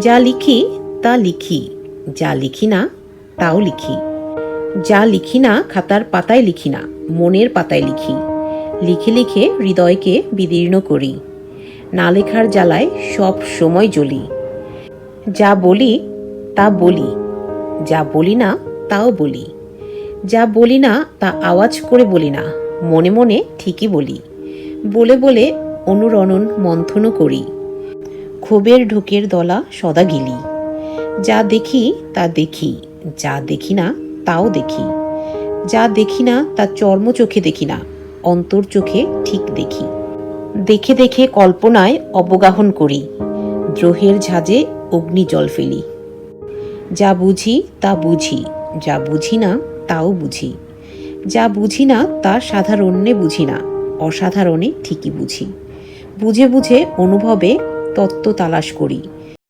যা লিখি, তা লিখি। যা লিখি না, তাও লিখি। যা লিখি না, খাতার পাতায় লিখি না, মনের পাতায় লিখি। লিখে লিখে হৃদয়কে বিদীর্ণ করি। না লেখার জ্বালায় সব সময় জ্বলি। যা বলি, তা বলি। যা বলি না, তাও বলি। যা বলি না, তা আওয়াজ করে বলি না, মনে মনে ঠিকই বলি। বলে বলে অনুরণন মন্থনও করি। ক্ষোভের ঢোকের দলা সদা গিলি। যা দেখি, তা দেখি, যা দেখি না, তাও দেখি। যা দেখি না, তা চর্ম চোখে দেখি না, অন্তর চোখে ঠিক দেখি। দেখে দেখে কল্পনায় অবগাহন করি, দ্রোহের ঝাঁজে অগ্নি জল ফেলি। যা বুঝি, তা বুঝি, যা বুঝি না, তাও বুঝি। যা বুঝি না, তা সাধারণে বুঝি না, অসাধারণে ঠিকই বুঝি। বুঝে বুঝে অনুভবে তত্ত্ব তালাশ করি।